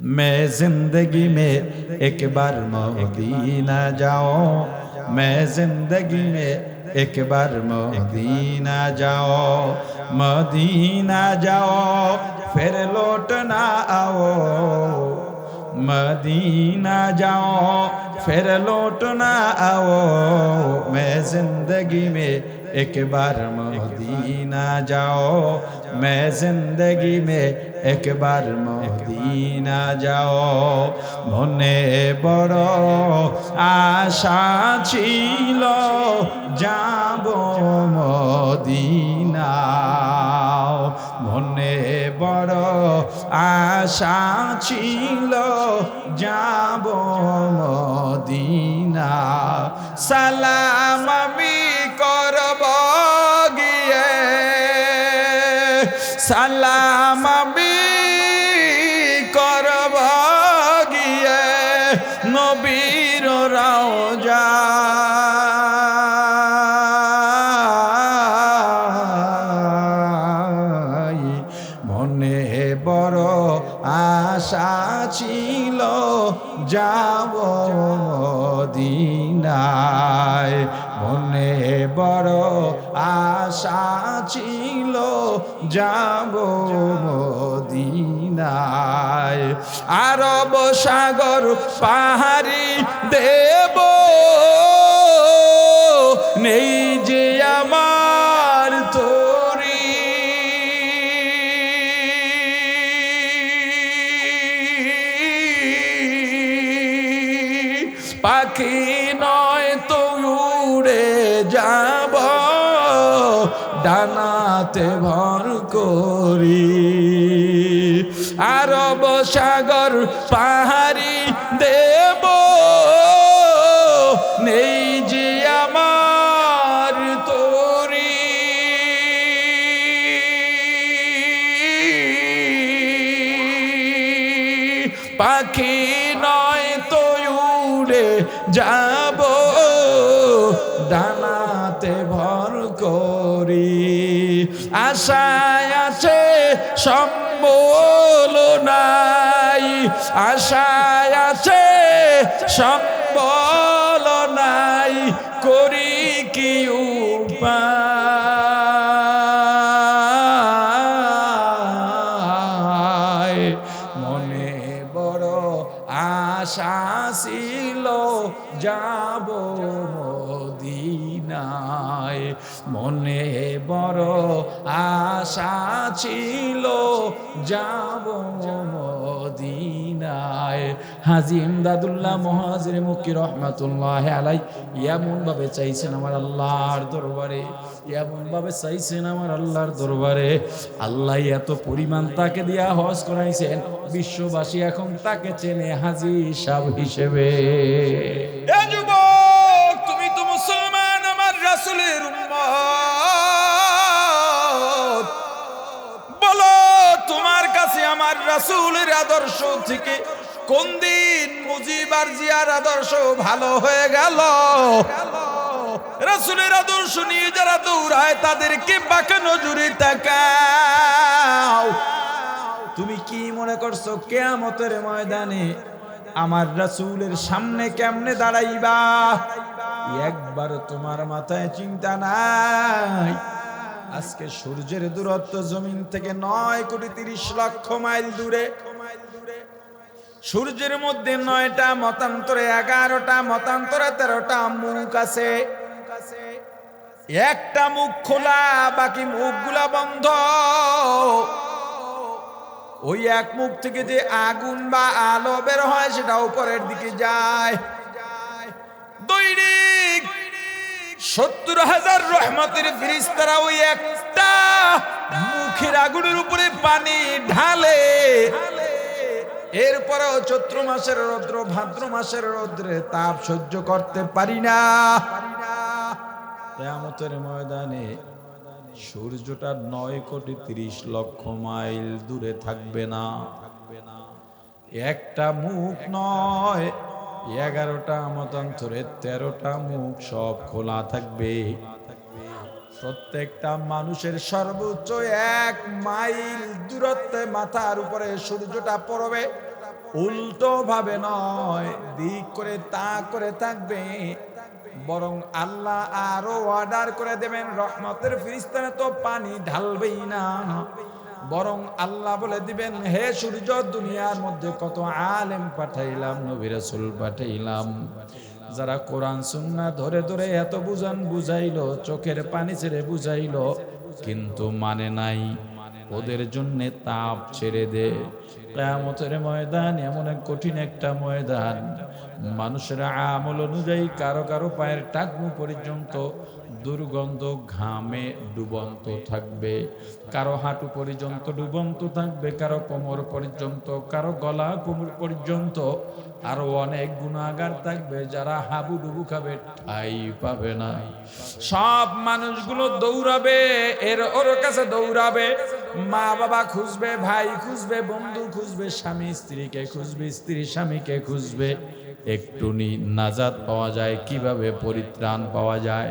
मैं ज़िंदगी में एक बार मदीना जाओ मैं ज़िंदगी में एक बार मदीना जाओ मदीना जाओ फिर लौट ना आओ। मदीना जाओ फिर लौट ना आओ। मैं ज़िंदगी में एक बार मदीना जाओ मैं जिंदगी में एक बार মদিনা যাও মনে বড় আশা ছিল যাব মদিনা মনে বড় আশা ছিল যাব মদিনা সালাম আমি আশা ছিল যাব মদিনায়। আরব সাগর পাহাড়ি দেব নেই ডানাতে ভর করি। আরব সাগর পাহাড়ি দেব, নেই যে আমার তোরি। পাখি নয় তো উড়ে যাব সম্বল নাই আশায় আছে সম্বল আশা ছিল যাব মদিনায়। মনে বড় আশা ছিল যাব মদিনায়। হাজি চাইছেন আমার আল্লাহর দরবারে এমন ভাবে চাইছেন আমার আল্লাহর দরবারে। আল্লাহ এত পরিমাণ তাকে দিয়া হজ করাইছেন, বিশ্ববাসী এখন তাকে চেনে হাজি সাহ হিসেবে। তুমি তো মুসলমান আমার রাসূলের বলো। তোমার কাছে আমার রাসূলের আদর্শ থেকে কোন দিন মুজিবার জিয়ার আদর্শ ভালো হয়ে গেল? রাসূলের আদর্শ নিয়ে যারা দৌড়ায় তাদেরকে বাঁকা নজরে তাকাও। তুমি কি মনে করছ কেয়ামতের ময়দানে আমার রাসূলের সামনে কেমনে দাঁড়াইবা? একবার তোমার মাথায় চিন্তা নাই। আজকে সূর্যের দূরত্ব জমিন থেকে নয় কোটি তিরিশ লক্ষ মাইল দূরে। সূর্যের মধ্যে নয়টা, মতান্তরে এগারোটা, মতান্তরে তেরোটা মুখ আছে। একটা মুখ খোলা, বাকি মুখগুলা বন্ধ। ওই এক মুখ থেকে যে আগুন বা আলো বের হয়, সেটা উপরের দিকে যায়। দৈনিক সত্তর হাজার রহমতের ফিরিস্তারা ওই একটা মুখের আগুনের উপরে পানি ঢালে। এরপরেও চৈত্র মাসের রৌদ্র, ভাদ্র মাসের রৌদ্রে তাপ সহ্য করতে পারি না। কেয়ামতের ময়দানে সূর্যটা নয় কোটি তিরিশ লক্ষ মাইল দূরে থাকবে না। একটা মুখ নয় এগারোটা মতান্তরে তেরোটা মুখ সব খোলা থাকবে। প্রত্যেকটা মানুষের সর্বোচ্চ এক মাইল দূরত্বে মাথার উপরে সূর্যটা পড়বে। উল্টো ভাবে নয়, দিক করে তা করে থাকবে। বরং আল্লাহ আরও অর্ডার করে দেবেন, রহমতের ফিরিস্তানে তো পানি ঢালবেই না। বরং আল্লাহ বলে দিবেন, হে সূর্য, দুনিয়ার মধ্যে কত আলেম পাঠাইলাম, নবী রাসূল পাঠাইলাম। যারা কোরআন, সুন্নাহ ধরে ধরে এত বুঝান বুঝাইলো, চোখের পানি ছেড়ে বুঝাইলো, কিন্তু মানে নাই। ওদের জন্য তাপ ছেড়ে দে। কেয়ামতের ময়দান এমন এক কঠিন একটা ময়দান। মানুষের আমল অনুযায়ী কারও কারও পায়ের টাকনু পর্যন্ত দুর্গন্ধ ঘামে ডুবন্ত থাকবে। কারও হাঁটু পর্যন্ত ডুবন্ত থাকবে, কারও কোমর পর্যন্ত, কারও গলা কোমর পর্যন্ত। আরও অনেক গুণাগার থাকবে, যারা হাবু ডুবু খাবে ঠাই পাবে না। সব মানুষগুলো দৌড়াবে, এর ওর কাছে দৌড়াবে। মা বাবা খুঁজবে, ভাই খুঁজবে, বন্ধু খুঁজবে, স্বামী স্ত্রীকে খুঁজবে, স্ত্রী স্বামীকে খুঁজবে। একটু নাজাদ পাওয়া যায়, কীভাবে পরিত্রাণ পাওয়া যায়?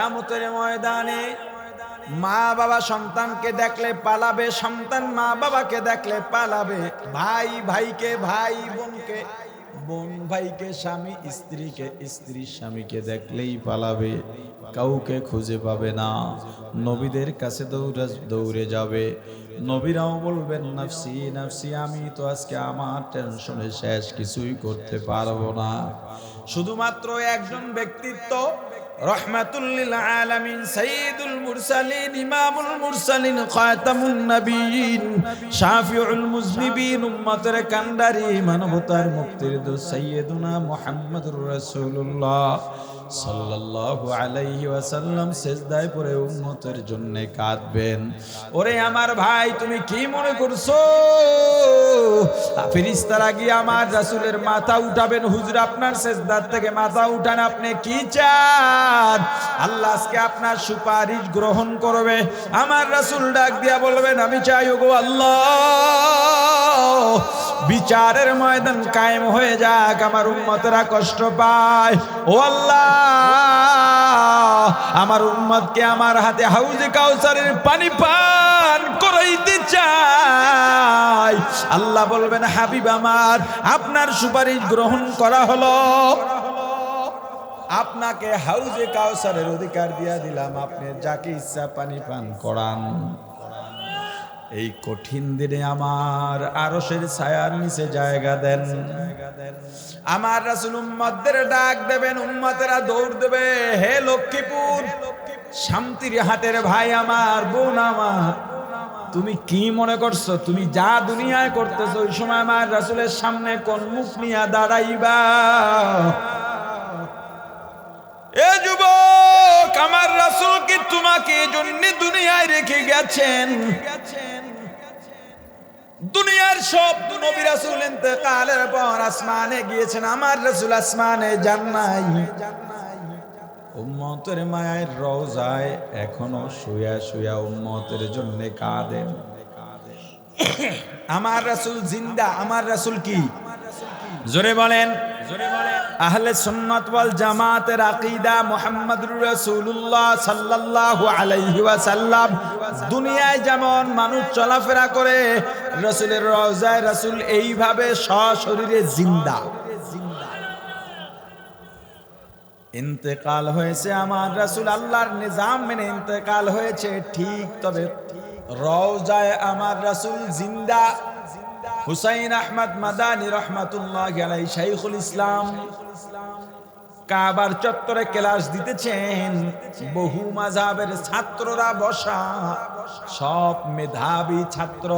কেয়ামতের ময়দানে মা বাবা সন্তানকে দেখলে পালাবে, সন্তান মা বাবাকে দেখলে পালাবে। ভাই ভাইকে, ভাই বোনকে, বোন ভাইকে, স্বামী, স্ত্রীকে স্ত্রী স্বামীকে দেখলেই পালাবে। কাউকে খুঁজে পাবে না। নবীদের কাছে দৌড়ে দৌড়ে যাবে। নবীরাও বলবেন, নাফসি নাফসি, আমি তো আজকে আমার টেনশনে শেষ, কিছুই করতে পারব না। শুধুমাত্র একজন ব্যক্তিত্ব রহমাতুল্লিল আলামিন সাইয়্যিদুল মুরসালিন, ইমামুল মুরসালিন, খাতামুন নবীন, শাফিউল মুজনিবিন, উম্মতের কান্ডারি, মানবতার মুক্তির দূত সাইয়্যিদুনা মুহাম্মদুর রাসূলুল্লাহ। সাল্লাল্লাহু আলাইহি ওয়াসাল্লাম সেজদায় পড়ে উম্মতের জন্য কাঁদবেন। ওরে আমার ভাই, তুমি কি মনে করছ? ফেরেশতারা গিয়ে আমার রাসূলের মাথা উঠাবেন। হুজুর, আপনার সেজদার থেকে মাথা উঠান, আপনি কি চান? আল্লাহ আজকে আপনার সুপারিশ গ্রহণ করবে। আমার রাসূল ডাক দিয়া বলবেন, আমি চাই ওগো আল্লাহ বিচারের ময়দান কায়েম হয়ে যাক, আমার উম্মতরা কষ্ট পায়। ও আল্লাহ, আমার উম্মতকে আমার হাতে হাউজে কাউসারের পানি পান করাইতে চাই। আল্লাহ বলবেন, হাবিব আমার, আপনার সুপারিশ গ্রহণ করা হলো। আপনাকে হাউজে কাউসারের অধিকার দিয়া দিলাম, আপনি যাকে ইচ্ছা পানি পান করান। এই কঠিন দিনে আমার আরশের ছায়ার নিচে জায়গা দেন। আমার রাসুল উম্মতদের ডাক দেবেন, উম্মতেরা দৌড় দেবে, হে লক্ষ্মীপুর, শান্তির হাটের ভাই আমার, বোন আমার, তুমি কি মনে করছ? তুমি যা দুনিয়ায় করতেছো, ওই সময় আমার রাসূলের সামনে কোন মুখ নিয়ে দাঁড়াইবা। এ যুবক, আমার রাসূল কি তোমাকে জন্য দুনিয়ায় রেখে গেছেন? দুনিয়ার সব নবী রাসূল ইন্তেকালের পর আসমানে গিয়েছেন, আমার রাসূল আসমানে যান নাই। উম্মতের মায়ের রওজায় এখনও শুয়া শুয়া উম্মতের জন্য কাঁদেন। আমার রাসূল জিন্দা, আমার রাসূল কি? জোরে বলেন। আহলে সুন্নাত ওয়াল জামাতের আকীদা মুহাম্মদুর রাসূলুল্লাহ সাল্লাল্লাহু আলাইহি ওয়াসাল্লাম। দুনিয়ায় যেমন মানুষ চলাফেরা করে, রাসূলের রওজায় রাসূল এইভাবে সশরীরে জিন্দা। ইন্তেকাল হয়েছে আমার রাসূল, আল্লাহর নিজাম মেনে ইন্তেকাল হয়েছে, ঠিক তবে রওজায় আমার রাসূল জিন্দা। হুসাইন আহমদ মাদানী রহমাতুল্লাহ আলাই শাইখুল ইসলাম। কাবার চত্বরে ক্লাস দিতেছেন। বহু মাজাবের ছাত্ররা বসা। সব মেধাবী ছাত্র।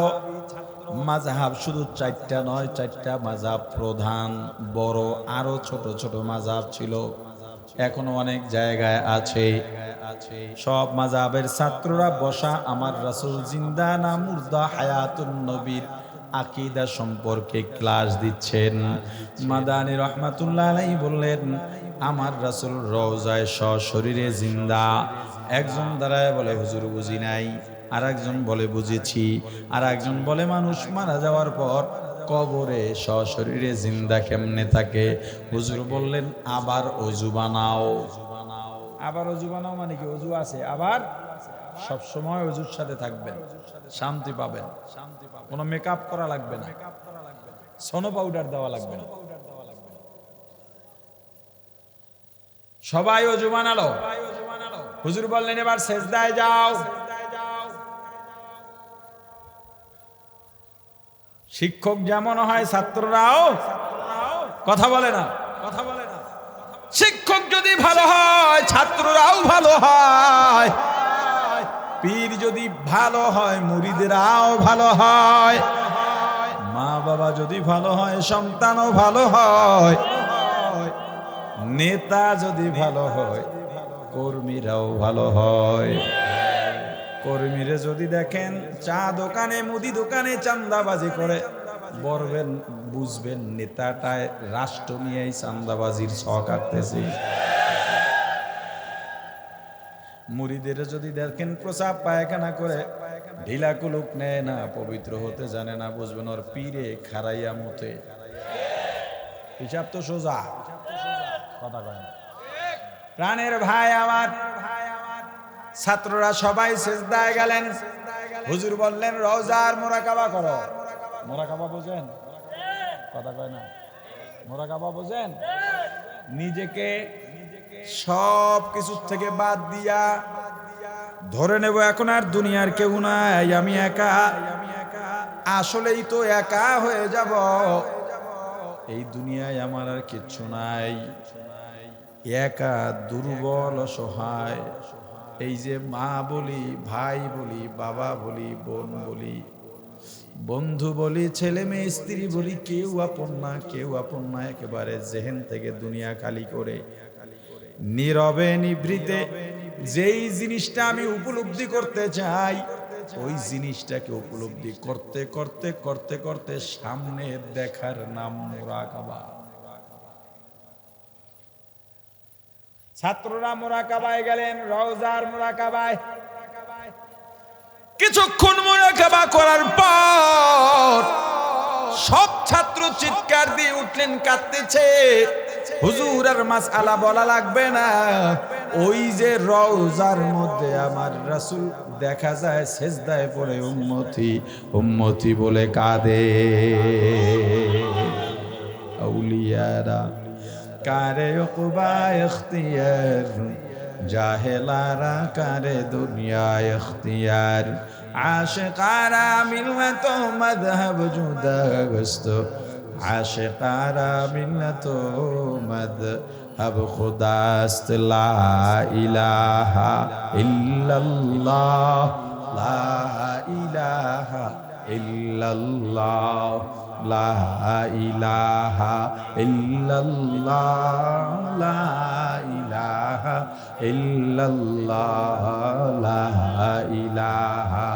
মাজাহাব শুধু চারটা নয়, চারটা মাজাব প্রধান। বড় আরও ছোট ছোট মাজাব ছিল। এখনও অনেক জায়গায় আছে। সব মাজাবের ছাত্ররা বসা। আমার রাসূল জিন্দা না মুর্দা হায়াতুন নবীর। আকিদা সম্পর্কে ক্লাস দিচ্ছেন। মাদানী রহমাতুল্লাহ আলাইহি বললেন, আমার রাসূল রওজায় সশরীরে জিন্দা। একজন দাঁড়ায় বলে, হুজুর, বুঝি নাই। আর একজন বলে, বুঝেছি। আর একজন বলে, মানুষ মারা যাওয়ার পর কবরে সশরীরে জিন্দা কেমনে থাকে? হুজুর বললেন, আবার অজু বানাও। আবার অজু বানাও মানে কি? অজু আছে, আবার সব সময় অজুর সাথে থাকবেন, শান্তি পাবেন। কোনো মেকআপ করা লাগবে না। সোনো পাউডার দেওয়া লাগবে না। সবাই অজু বানালো হুজুর বললেন, এবার সেজদায় যাও। শিক্ষক যেমন হয়, ছাত্ররাও কথা বলে না কথা বলে না। শিক্ষক যদি ভালো হয়, ছাত্ররাও ভালো হয়। পীর যদি ভালো হয়, মুরিদেরাও ভালো হয়। মা বাবা যদি ভালো হয়, সন্তানও ভালো হয়। নেতা যদি ভালো হয়, কর্মীরাও ভালো হয়। কর্মীরা যদি দেখেন, চা দোকানে, মুদি দোকানে চান্দাবাজি করে, বলবেন, বুঝবেন, নেতাটায় রাষ্ট্র নিয়েই চান্দাবাজির শখ আঁকতেছে। মুড়িদের যদি দেখেন প্রসাব পায়খানা করে, ঢিলা কুলুক নেয় না, পবিত্র হতে জানে না, বুঝবেন ওর পীরে খারাইয়া মতে। হিসাব তো সোজা। কথা কয় না। প্রাণের ভাই আমার, ছাত্ররা সবাই সেজদায় গেলেন। হুজুর বললেন, রওজার মোরাকাবা করো। মোরাকাবা বোঝেন? কথা কয় না। মোরাকাবা বোঝেন? নিজেকে সব কিছুর থেকে বাদ দিয়া ধরে নেব এখন আর দুনিয়ার কেউ নাই, আমি একা। আসলেই তো একা হয়ে যাব। এই দুনিয়ায় আমার আর কিচ্ছু নাই। একা, দুর্বল, অসহায়। এই যে মা বলি, ভাই বলি, বাবা বলি, বোন বলি, বন্ধু বলি, ছেলে মেয়ে, স্ত্রী বলি, কেউ আপন না, কেউ আপন না, একেবারে জেহেন থেকে দুনিয়া খালি করে। নীরবে নিভৃতে, যেই জিনিসটা আমি উপলব্ধি করতে চাই, ওই জিনিসটাকে উপলব্ধি করতে করতে করতে করতে সামনে দেখার নাম মোরাকাবা ছাত্ররা মোরাকাবায় গেলেন, রওজার মোরাকাবায় কিছুক্ষণ মোরাকাবা করার চিৎকার দিয়ে উঠলেন, কাঁদতেছে। হুজুর আর মাস আলা বলা লাগবে না। ওই যে রওজার মধ্যে আমার রাসুল দেখা যায়, সেজদায় পড়ে উন্মতি উন্মতি বলে কাঁদে। আউলিয়ারা, কারে ওকবা জাহেলারা, কারে দুনিয়া ইখতিয়ার? আশকারা মিলত মذهب জুদা গস্ত আশকারা মিল্লত মদ হব খুদাস্ত লা ইলাহা ইল্লাল্লাহ, লা ইলাহা ইল্লাল্লাহ, লা ইলাহা ইল্লাল্লাহ, লা ইলাহা ইল্লাল্লাহ, লা ইলাহা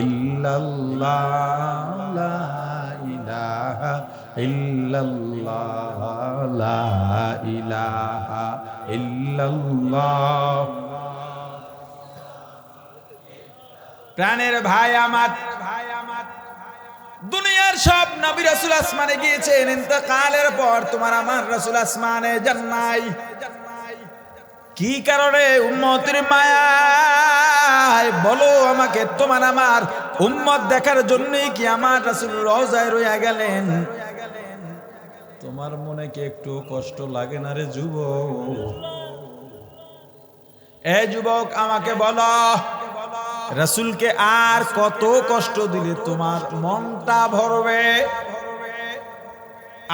ইল্লাল্লাহ, লা ইলাহা ইল্লাল্লাহ, লা ইলাহা ইল্লাল্লাহ। প্রাণের ভাই আমার ভাই আমার দুনিয়ার সব নবী রাসূল আসমানে গিয়েছেন, ইন্তকালের পর তোমার আমার রাসূল আসমানে যান নাই। কি কারণে উম্মতের মায়ায় বলো আমাকে, তোমার আমার উম্মত দেখার জন্যই কি আমার রাসুল রওজায় রইয়া গেলেন? তোমার মনে কি একটু কষ্ট লাগে না রে যুবক? এ যুবক, আমাকে বলো, রাসূলকে আর কত কষ্ট দিলে তোমার মনটা ভরবে?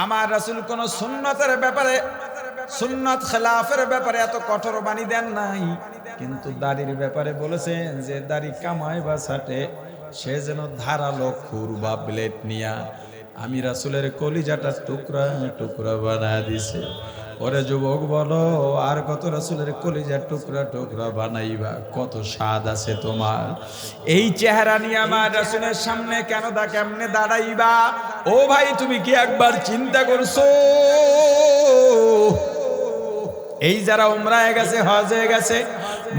আমার রাসূল কোন সুন্নতের ব্যাপারে, সুন্নত খেলাফের ব্যাপারে এত কঠোর বাণী দেন নাই। কিন্তু দাড়ির ব্যাপারে বলেছেন যে দাড়ি কামায় বা ছাটে। সে যেন ধারালো খুর বা ব্লেড নিয়া আমি রাসুলের কলিজাটা টুকরা টুকরা বানা দিছে। ওরে যুবক বলো, আর কত রাসুলের কলিজার টুকরা টুকরা বানাইবা? কত স্বাদ আছে তোমার। এই চেহারা নিয়ে আমার রাসুলের সামনে কেন দা কেমনে দাঁড়াইবা? ও ভাই, তুমি কি একবার চিন্তা করছ? এই যারা উমরায় গেছে, হজে গেছে,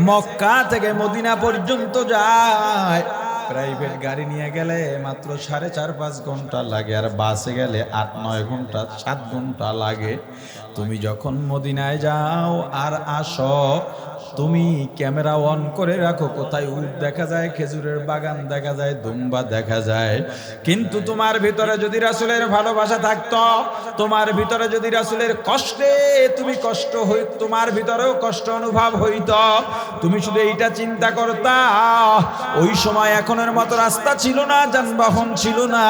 মক্কা থেকে মদিনা পর্যন্ত যায়। প্রাইভেট গাড়ি নিয়ে গেলে মাত্র সাড়ে চার পাঁচ ঘণ্টা লাগে, আর বাসে গেলে আট নয় ঘণ্টা, সাত ঘণ্টা লাগে। তুমি যখন মদিনায় যাও আর আসো তুমি ক্যামেরা অন করে রাখো, কোথায় উট দেখা যায়, খেজুরের বাগান দেখা যায়, দুম্বা দেখা যায়। কিন্তু তোমার ভিতরে যদি রাসুলের ভালোবাসা থাকতো, তোমার ভিতরে যদি রাসুলের কষ্টে তুমি কষ্ট হই, তোমার ভিতরেও কষ্ট অনুভব হইত। তুমি শুধু এইটা চিন্তা করতা, ওই সময় এখনের মতো রাস্তা ছিল না, যানবাহন ছিল না।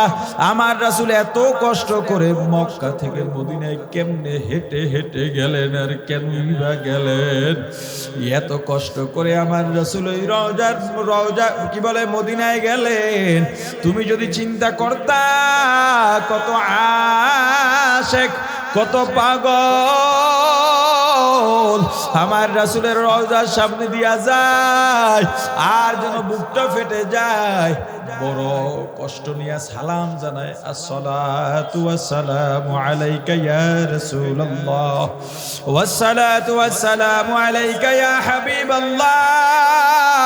আমার রাসুল এত কষ্ট করে মক্কা থেকে মদিনায় কেমনে হেঁটে হেঁটে গেলেন আর কেনই বা গেলেন? এত কষ্ট করে আমার রসুল ওই রওজার রওজা কি বলে, মদিনায় গেলেন। তুমি যদি চিন্তা করতা, কত আশেক, কত পাগল। আমার রাসুলের রওজার সামনে দিয়া যায়, আর যেন বুকটা ফেটে যায়। বড় কষ্ট নিয়ে সালাম জানায়, আসসালাতু ওয়াসসালামু আলাইকা ইয়া রাসূলুল্লাহ। ওয়াসসালাতু ওয়াসসালামু আলাইকা ইয়া হাবিবাল্লাহ।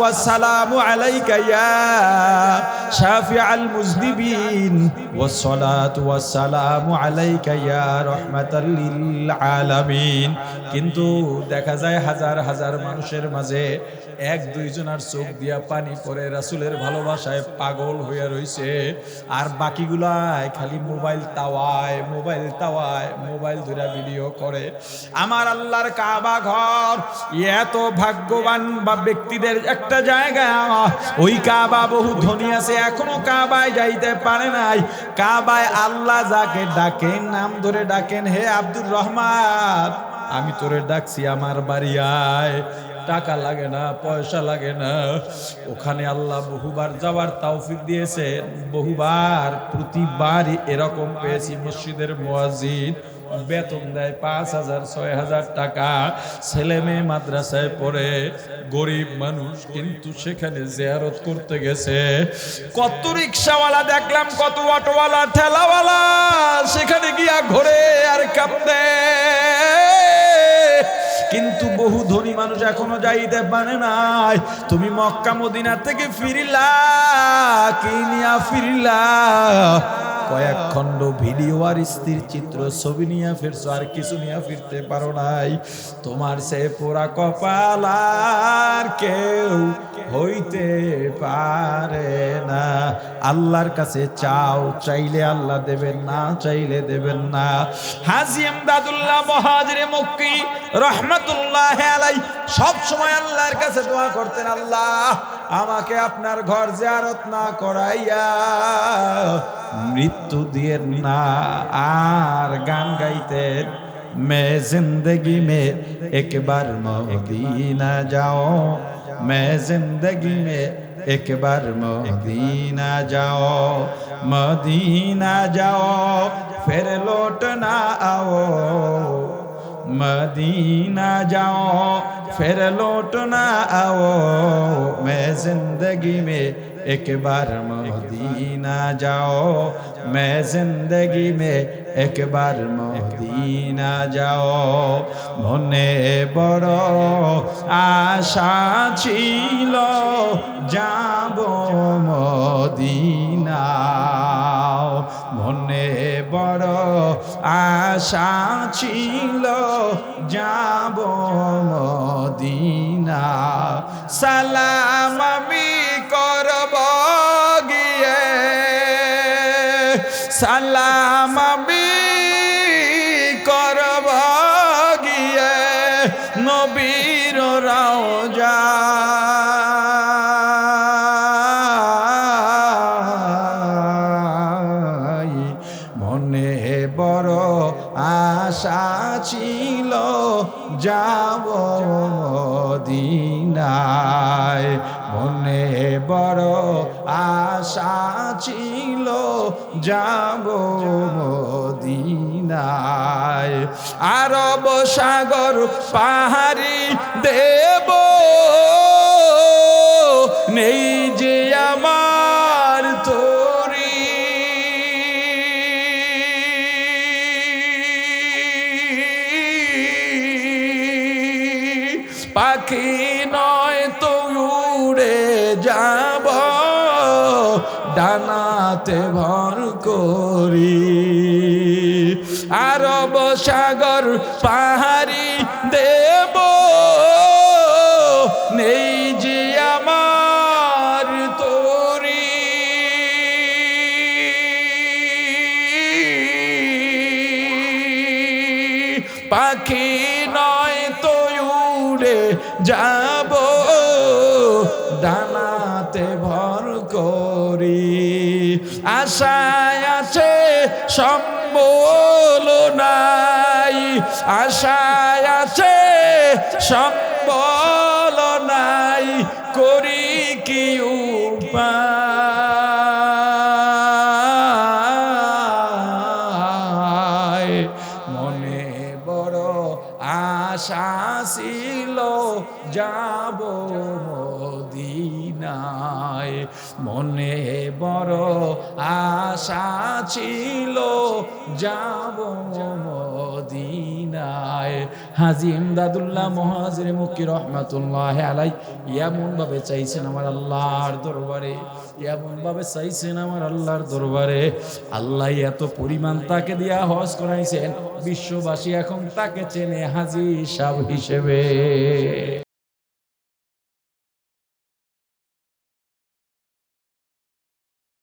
ওয়াসসালামু আলাইকা ইয়া শাফিআল মুজনিবিন ওয়াসসালাতু ওয়াসসালামু আলাইকা ইয়া রাহমাতাল লিল আলামিন কিন্তু দেখা যায় হাজার হাজার মানুষের মাঝে এক দুইজনার চোখ দিয়া পানি পড়ে রাসুলের ভালোবাসায় পাগল হইয়া রইছে। আর বাকিগুলাই খালি মোবাইল তাওয়ায় মোবাইল তাওয়ায়, মোবাইল ধরে ভিডিও করে। আমার আল্লাহর কাবা ঘর, এত ভাগ্যবান বা ব্যক্তিদের একটা জায়গা। ওই কাবা বহু ধনী আছে, এখনও কাবায় যাইতে পারে নাই। কাবায় আল্লাহ যাকে ডাকেন, নাম ধরে ডাকেন, হে আব্দুর রহমান, আমি তোরে ডাকছি আমার বাড়ি আয় টাকা লাগে না, পয়সা লাগে না। ওখানে আল্লাহ বহুবার যাওয়ার তৌফিক দিয়েছে বহুবার প্রতিবারই এরকম পেয়েছি মসজিদের মুয়াজ্জিন বেতন দেয় পাঁচ হাজার, ছয় হাজার টাকা। ছেলে মেয়ে মাদ্রাসায় পড়ে, গরিব মানুষ কিন্তু সেখানে জিয়ারত করতে গেছে। কত রিক্সাওয়ালা দেখলাম, কত অটোওয়ালা, ঠেলাওয়ালা, সেখানে গিয়া ঘোরে আর কান্দে কিন্তু বহু ধনী মানুষ এখনও যাইতে পারে নাই। তুমি মক্কা, মদিনা থেকে ফিরিলা, কি নিয়া ফিরিলা? কয়েক খণ্ড ভিডিও আর স্থির চিত্র ছবি নিয়ে ফিরছো, আর কিছু নিয়ে ফিরতে পারো নাই। তোমার সে পোড়া কপাল আর কেউ হইতে পারে না। আল্লাহর কাছে চাও, চাইলে আল্লাহ দেবেন না, চাইলে দেবেন না। হাজি এমদাদুল্লাহ মহাজরে মক্কি রহমতুল্লাহ আলাই সব সময় আল্লাহর কাছে দোয়া করতেন, আল্লাহ আমাকে আপনার ঘর জারত না করাইয়া মৃত্যু দিয়ে না আর গান গাইতে মে জিন্দগি মে একবার মদিনা যাও। মে জিন্দগি মে একবার মদিনা যাও। মদিনা যাও, ফের লোট না আও। মদিনা যাও, ফের লোট না আও। মে জিন্দগি মে একবার মদিনা যাও, মে জিন্দগি মে একবার মদিনা যাও। মনে বড় আশা ছিল, যাব মদিনা মনে বড় আশা ছিল যাব মদিনা। সালাম মদিনায় মনে বড় আশা ছিল যাব মদিনায়। আরব সাগর পাহাড়ি দেব করি। আরব সাগর পাহাড়ি দেব। নেই যে আমার তোরি। পাখি নয় তো উড়ে যাব। ডানাতে ভর করি। আছে সম্বল নাই আশায় আছে সম্বল নাই করি কি মনে বড় আশা ছিল যাব মদিনায় মনে বড় আশা ছিল, যাব মদিনায়। হাজি ইমদাদুল্লাহ মহাজির মুক্তি রহমাতুল্লাহ আলাই এমন ভাবে চাইছেন আমার আল্লাহর দরবারে এমন ভাবে চাইছেন আমার আল্লাহর দরবারে। আল্লাহ এত পরিমাণ তাকে দিয়া হজ করাইছেন, বিশ্ববাসী এখন তাকে চেনে হাজি সাহ হিসেবে।